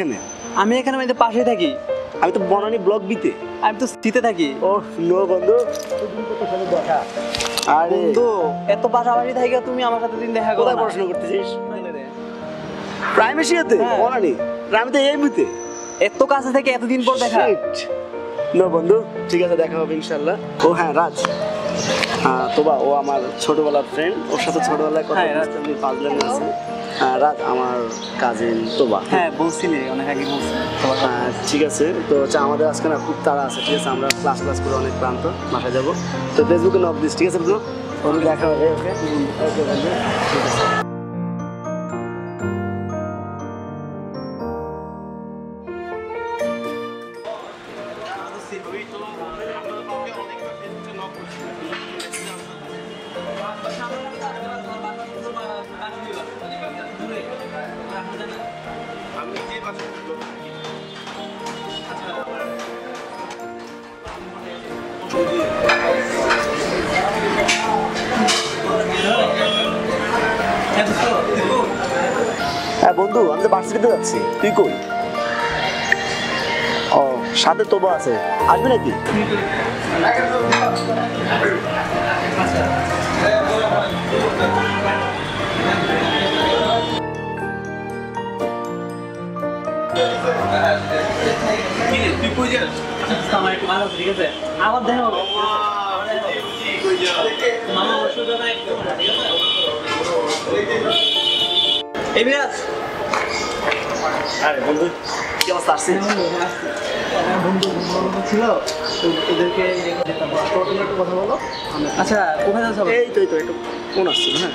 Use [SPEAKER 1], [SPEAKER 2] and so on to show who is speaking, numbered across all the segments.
[SPEAKER 1] এখানে?
[SPEAKER 2] আমি এখানে আমাদের পাশে থাকি।
[SPEAKER 1] আমি তো বনানি ব্লক বিতে।
[SPEAKER 2] আমি তো সিতে থাকি।
[SPEAKER 1] ও নো বন্ধু। দেখা আরে।
[SPEAKER 2] বন্ধু এত পাশাপাশি থাকি তুমি আমার সাথে দিন দেখা
[SPEAKER 1] কোথায়। পড়াশোনা করতেছিস? প্রাইমেশিয়াতে। বনানি? আমি তো এইমিতে
[SPEAKER 2] এত কাছে থেকে এতদিন পর দেখা।
[SPEAKER 1] নো বন্ধু। ঠিক আছে দেখা হবে ইনশাল্লাহ ও হ্যাঁ রাজ। হ্যাঁ তোবা ও আমার ছোটবেলার ফ্রেন্ড ওর সাথে ছোটবেলায় কথা
[SPEAKER 2] হ্যাঁ,
[SPEAKER 1] পাঁচ লাইনে আছি। হ্যাঁ আমার কাজিন তোবা।
[SPEAKER 2] হ্যাঁ বলছিলে অনেক আগে বলছিলে।
[SPEAKER 1] হ্যাঁ, ঠিক আছে। তো হচ্ছে আমাদের আজকে না খুব তাড়া আছে ঠিক আছে? আমরা ক্লাস ক্লাস করে অনেক ক্লান্ত বাসায় যাব। তো ফেসবুকে নব দিস ঠিক আছে বন্ধু? বন্ধু দেখা হবে ওকে ওকে ঠিক আছে। হ্যাঁ বন্ধু আমি তো ভার্সিটিতে যাচ্ছি। তুই কই? ও সাথে তোবা আছে। আসবে নাকি?
[SPEAKER 2] আমার একটু ভালো আছে, ঠিক আছে আবার দেখা হবে মামা অসুবিধা নাই ঠিক আছে? এই বিরাজ
[SPEAKER 1] আরে বন্ধু কি অবস্থা আসছে?
[SPEAKER 2] বন্ধু বন্ধু ছিল তো ওদেরকে একটু কথা বলো। আচ্ছা কোথায় যাচ্ছ
[SPEAKER 1] এই তো এই তো একটু ফোন আসছিল হ্যাঁ।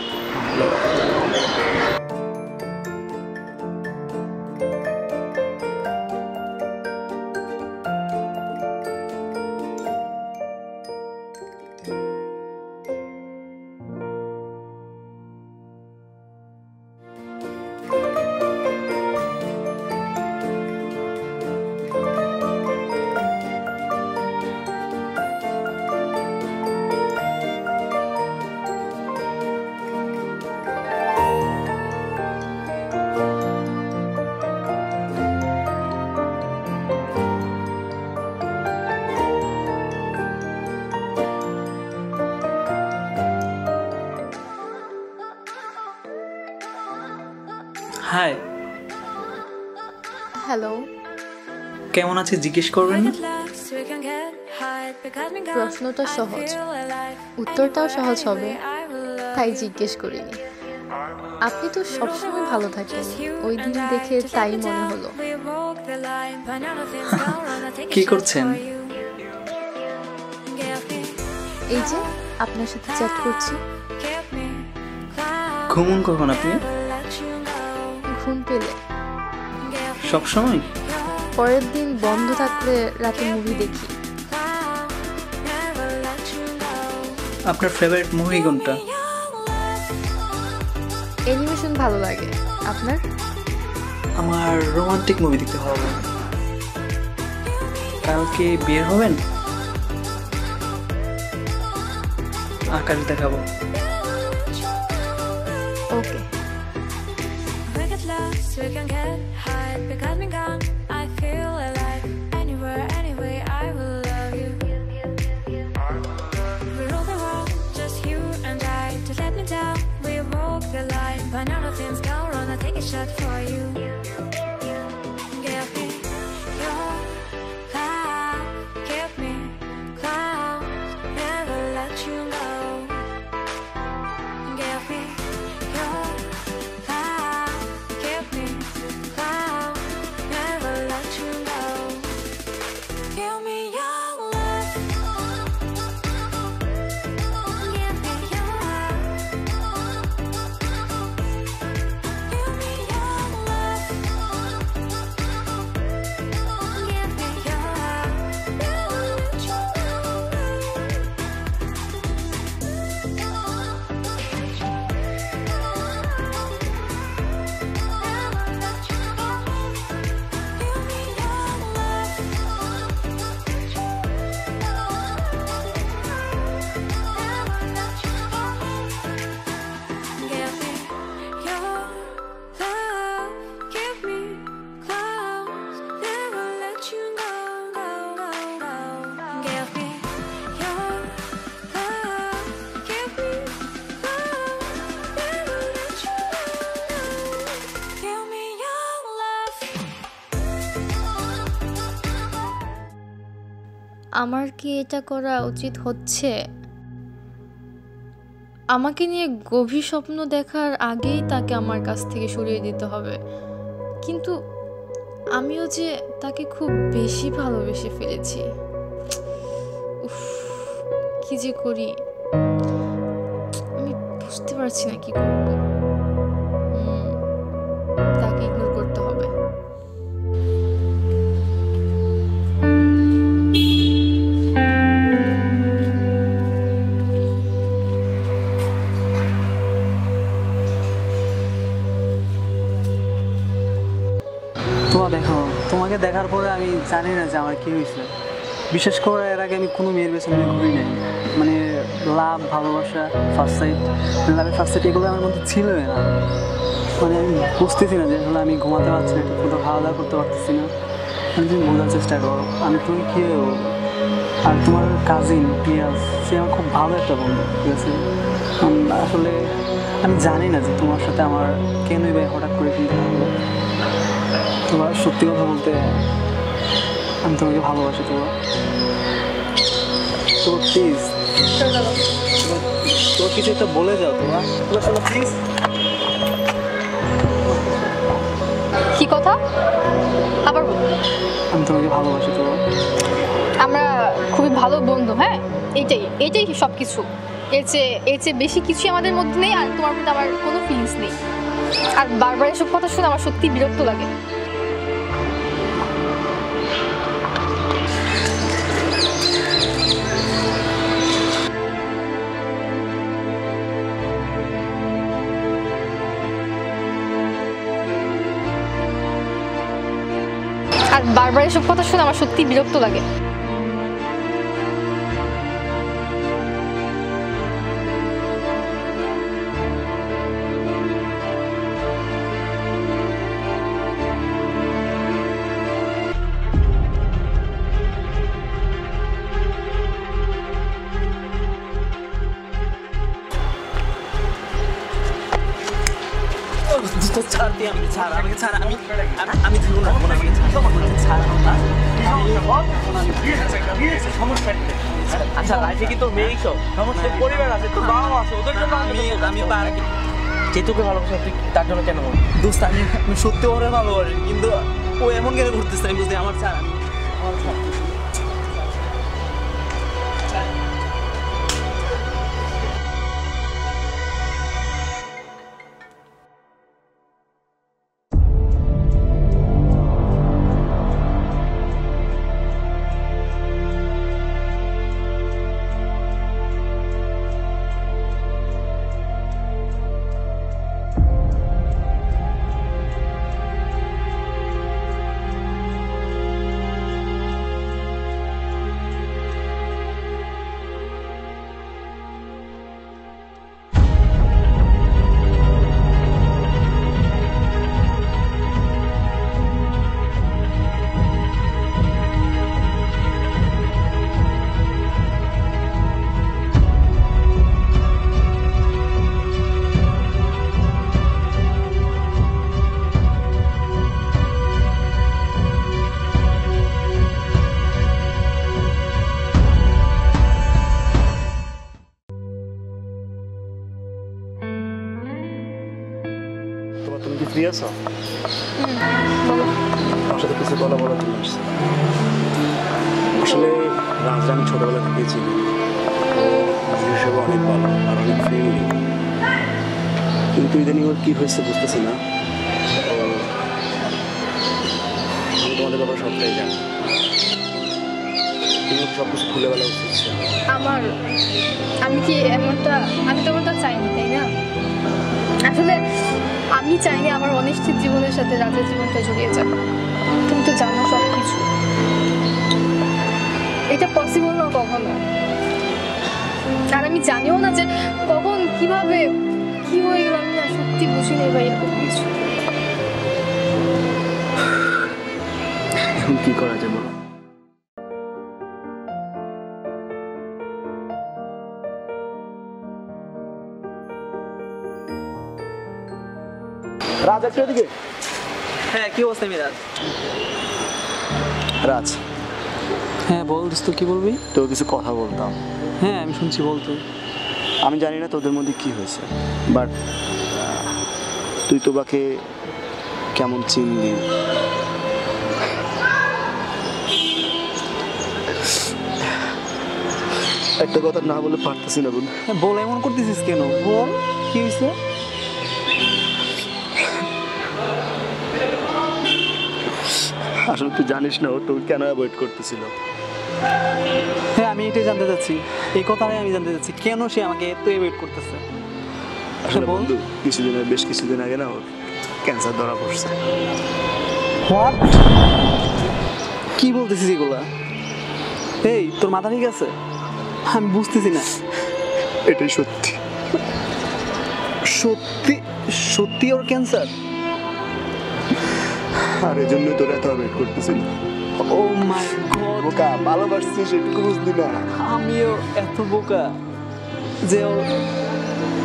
[SPEAKER 3] হ্যালো
[SPEAKER 2] কেমন আছে জিজ্ঞেস করবেন?
[SPEAKER 3] প্রশ্নটা সহজ। উত্তরটাও সহজ হবে তাই জিজ্ঞেস করিনি। আপনি তো সবসময় ভালো থাকেন ওই দিন দেখে তাই মনে হলো।
[SPEAKER 2] কি করছেন?
[SPEAKER 3] এই যে আপনার সাথে চ্যাট করছি।
[SPEAKER 2] ঘুমুন কখন আপনি?
[SPEAKER 3] ঘুম পেলে।
[SPEAKER 2] সব সময়
[SPEAKER 3] পরের দিন বন্ধ থাকলে রাতে মুভি দেখি।
[SPEAKER 2] আপনার ফেভারিট মুভি কোনটা?
[SPEAKER 3] অ্যানিমেশন ভালো লাগে। আপনার?
[SPEAKER 2] আমার রোমান্টিক মুভি দেখতে ভালো লাগে। কালকে বের হবেন? আকাশ দেখাবো।
[SPEAKER 4] We can get high because me gone. I feel alive. Anywhere, anyway, I will love you. We rule the world, just you and I. To let me down, we walk the line. But now nothing's gone wrong. I take a shot for you.
[SPEAKER 3] আমার কি এটা করা উচিত হচ্ছে? আমাকে নিয়ে গভীর স্বপ্ন দেখার আগেই তাকে আমার কাছ থেকে সরিয়ে দিতে হবে। কিন্তু আমিও যে তাকে খুব বেশি ভালোবেসে ফেলেছি। উফ, কি যে করি? আমি বুঝতে পারছি না কি করব। তাকে
[SPEAKER 2] জানি না যে আমার কি হয়েছে। বিশেষ করে এর আগে আমি কোনো মেয়ের পেছনে আমি ঘুরি নাই। মানে লাভ, ভালোবাসা ফার্স্ট সাইড লাভের ফার্স্ট সাইড এগুলো আমার মধ্যে ছিল না। মানে আমি বুঝতেছি না যে আসলে আমি ঘুমাতে পারছি না মতো খাওয়া দাওয়া করতে পারতেছি না। আমি তুমি বোঝার চেষ্টা করো। আমি তুমি কী আর তোমার কাজিন পিয়াজ, সে আমার খুব ভালো একটা বন্ধু, ঠিক আছে? আসলে আমি জানি না যে তোমার সাথে আমার কেনই বা হঠাৎ করে কিন্তু তোমার সত্যি কথা বলতে আমি তোমাকে ভালোবাসি তো। প্লিজ তোর কিছু একটা বলে যাও তোমার। শোনো প্লিজ
[SPEAKER 3] কি কথা? আবার।
[SPEAKER 2] আমি তোমাকে ভালোবাসি তোমার
[SPEAKER 3] আমরা খুবই ভালো বন্ধু হ্যাঁ? এইটাই এইটাই সব কিছু এর চেয়ে এর চেয়ে বেশি কিছুই আমাদের মধ্যে নেই আর তোমার প্রতি আমার কোনো ফিলিংস নেই। আর বারবার এসব কথা শুনে আমার সত্যি বিরক্ত লাগে। আর বারবার এসব কথা শুনে আমার সত্যি বিরক্ত লাগে।
[SPEAKER 2] ছাড় দিয়ে আমাকে ছাড় আমাকে ছাড় আমি আমি জীবন রাখব না আমাকে ছাড়। আমাকে
[SPEAKER 5] আচ্ছা লাইফে কি তোর মেয়ে সব? সমস্ত পরিবার আছে তোর বাবা মা আছে ওদের জন্য
[SPEAKER 2] আমি আমি পার
[SPEAKER 5] যে তোকে ভালোবাসে তুই তার জন্য কেন?
[SPEAKER 2] দোস্ত আমি আমি সত্যি ওরে ভালোবাসি কিন্তু ও এমন কেন করতেছে আমি বুঝতে আমার ছাড় আমার ছাড়।
[SPEAKER 1] আছো আমার সাথে কিছু বলা বলার জন্য আসছি। আসলে রাজরা আমি ছোটবেলা থেকেই চিনি। হিসেবে অনেক ভালো আর অনেক ফ্রেন্ডলি কিন্তু ইদানিং ওর কি হয়েছে বুঝতেছি না। আমি তোমাদের ব্যাপারে সবটাই জানি। তুমি সব কিছু খুলে বলা উচিত
[SPEAKER 3] আমার আমি কি এমনটা আমি তো এমনটা চাইনি তাই না? আসলে আমি চাইনি আমার অনিশ্চিত জীবনের সাথে রাজের জীবনটা জড়িয়ে যাবে। তুমি তো জানো সব কিছু এটা পসিবল না কখনো। আর আমি জানিও না যে কখন, কীভাবে, কি হয়ে গেল আমি না সত্যি বুঝি নেই ভাই এরকম কিছু।
[SPEAKER 1] কি করা যায় বলো? রাজ একটু এদিকে।
[SPEAKER 2] হ্যাঁ কি অবস্থা মিরাজ?
[SPEAKER 1] রাজ।
[SPEAKER 2] হ্যাঁ বল দোস্ত কি বলবি?
[SPEAKER 1] তো কিছু কথা বলতাম।
[SPEAKER 2] হ্যাঁ আমি শুনছি বলতো
[SPEAKER 1] আমি জানি না তোদের মধ্যে কি হয়েছে বাট তুই তো তোবাকে কেমন চিনলি? একটা কথা না বলে পারতেছি না বন্ধু
[SPEAKER 2] হ্যাঁ বল এমন করতেছিস কেন? বল কি হয়েছে?
[SPEAKER 1] আসলে তুই জানিস না ও তোকে কেন অ্যাভয়েড করতেছিল?
[SPEAKER 2] হ্যাঁ আমি এটাই জানতে চাচ্ছি। এই কথাটাই আমি জানতে চাচ্ছি কেন সে আমাকে এত ওয়েট করতেছে?
[SPEAKER 1] আসলে
[SPEAKER 2] বল।
[SPEAKER 1] বন্ধু কিছুদিন বেশ কিছুদিন আগে না ওর ক্যান্সার ধরা পড়ছে।
[SPEAKER 2] হোয়াট কি বলতেছিস এগুলা? এই তোর মাথা ঠিক আছে? আমি বুঝতেছি না।
[SPEAKER 1] এটাই সত্যি।
[SPEAKER 2] সত্যি সত্যি ওর ক্যান্সার
[SPEAKER 1] আর এই জন্যই তোর এত অ্যাভয়েড করতেছিল
[SPEAKER 2] ও মাই গড।
[SPEAKER 1] বোকা ভালোবাসছিস এটুকু বুঝলি না
[SPEAKER 2] আমিও এত বোকা যে ওর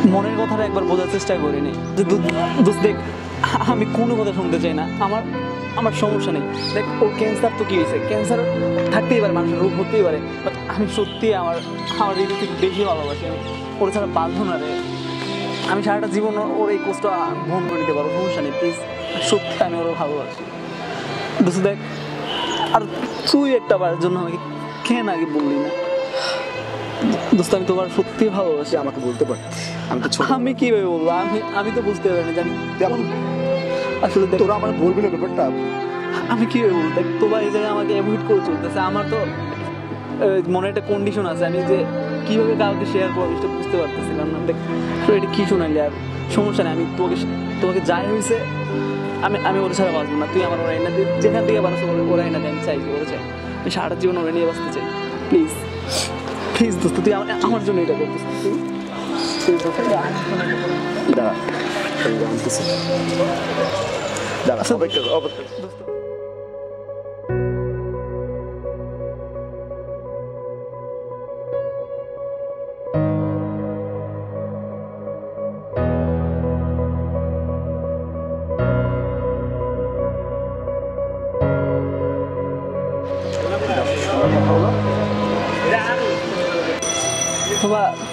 [SPEAKER 2] মনের কথাটা একবার বোঝার চেষ্টা করিনি। যে দু- দোস্ত দেখ আমি কোনো কথা শুনতে চাই না। আমার আমার সমস্যা নেই। দেখ ওর ক্যান্সার তো কি হয়েছে? ক্যান্সার থাকতেই পারে মানুষের রোগ হতেই পারে। বাট আমি সত্যি আমার আমার হৃদয় থেকে বেশি ভালোবাসি। আমি ওর ছাড়া বাঁধবো না রে। আমি সারাটা জীবন ওর- এই কষ্ট বহন করে নিতে পারব। সমস্যা নেই প্লিজ সত্যি আমি ওর ভালোবাসি দোস্ত দেখ আর তুই একটা বারের জন্য আমাকে কেন আগে বললি না? দোস্ত আমি তোমার সত্যি ভালোবাসি
[SPEAKER 1] আমাকে বলতে পার আমি তো
[SPEAKER 2] আমি কীভাবে বলব? আমি আমি তো বুঝতে পারিনি জানি।
[SPEAKER 1] আমার-
[SPEAKER 2] আসলে
[SPEAKER 1] তোরা আমার বলবি না ব্যাপারটা?
[SPEAKER 2] আমি কীভাবে বলব? দেখ তোমার এই জায়গায় আমাকে অ্যাভয়েড করে চলতেছে। আমার তো মনে একটা কন্ডিশন আছে আমি যে কীভাবে কাউকে শেয়ার করব সেটা বুঝতে পারতেছিলাম না। দেখ এটা কি শোনাইলি আর সমস্যা নেই আমি তোমাকে তোমাকে যাই হয়েছে আমি আমি ওর ছাড়া বাঁচবো না তুই আমার ওরা এনে দে যেখান থেকে বাঁচো ওরা এনে দে আমি চাইছি ওরা চাই আমি সারা জীবন ওরা নিয়ে বাঁচতে চাই প্লিজ প্লিজ দোস্ত তুই আমার জন্য এটা করতেছিস
[SPEAKER 1] দাঁড়া দাঁড়া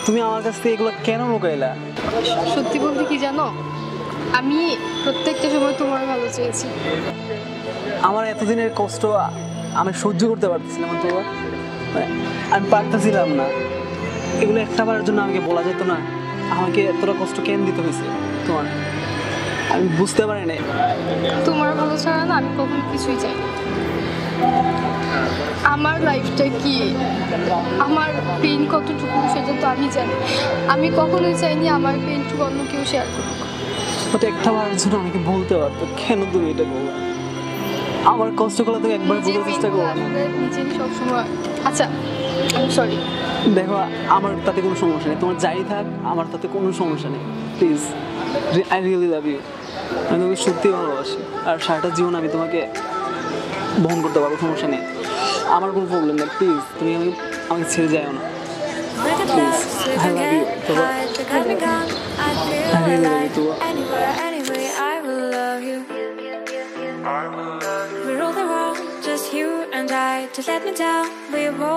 [SPEAKER 2] তোমা আমার কাছ থেকে এগুলো কেন লুকাইলা?
[SPEAKER 3] সত্যি বলতে কি জানো? আমি প্রত্যেকটা সময় তোমার ভালো চেয়েছি।
[SPEAKER 2] আমার এতদিনের কষ্ট আমি সহ্য করতে পারতেছিলাম না তোমার মানে আমি পারতেছিলাম না। এগুলো একটা বারের জন্য আমাকে বলা যেত না। আমাকে এতটা কষ্ট কেন দিতে হয়েছে তোমার? আমি বুঝতে পারি না
[SPEAKER 3] তোমার ভালো ছাড়া না আমি কখনো কিছুই চাই আমার লাইফটা কি? আমার পেন কতটুকু সেটা তো আমি জানি। আমি কখনোই চাইনি আমার পেনটুকু অন্য কেউ শেয়ার করুক।
[SPEAKER 2] ওটা একটা বারের জন্য আমাকে বলতে পারতো কেন তুমি এটা বলো আমার কষ্টগুলো তুমি একবার বোঝার চেষ্টা করো।
[SPEAKER 3] নিজেরই সবসময় আচ্ছা সরি
[SPEAKER 2] দেখো আমার তাতে কোনো সমস্যা নেই। তোমার যাই থাক আমার তাতে কোনো সমস্যা নেই। Please I really love you আমি তোমাকে সত্যি ভালোবাসি। আর সারাটা জীবন আমি তোমাকে বহন করতে পারব সমস্যা নেই। আমার কোনো প্রবলেম নেই প্লিজ তুমি আমি আমাকে ছেড়ে যাও না
[SPEAKER 4] Look at love, so you
[SPEAKER 2] I
[SPEAKER 4] can
[SPEAKER 2] love you,
[SPEAKER 4] get
[SPEAKER 2] Tuba.
[SPEAKER 4] high. Pick up and gun, I feel
[SPEAKER 2] I really love you,
[SPEAKER 4] alive.
[SPEAKER 2] Tuba.
[SPEAKER 4] Anywhere, anyway, I will love you. We're all the world, just you and I. Just let me down, we roll.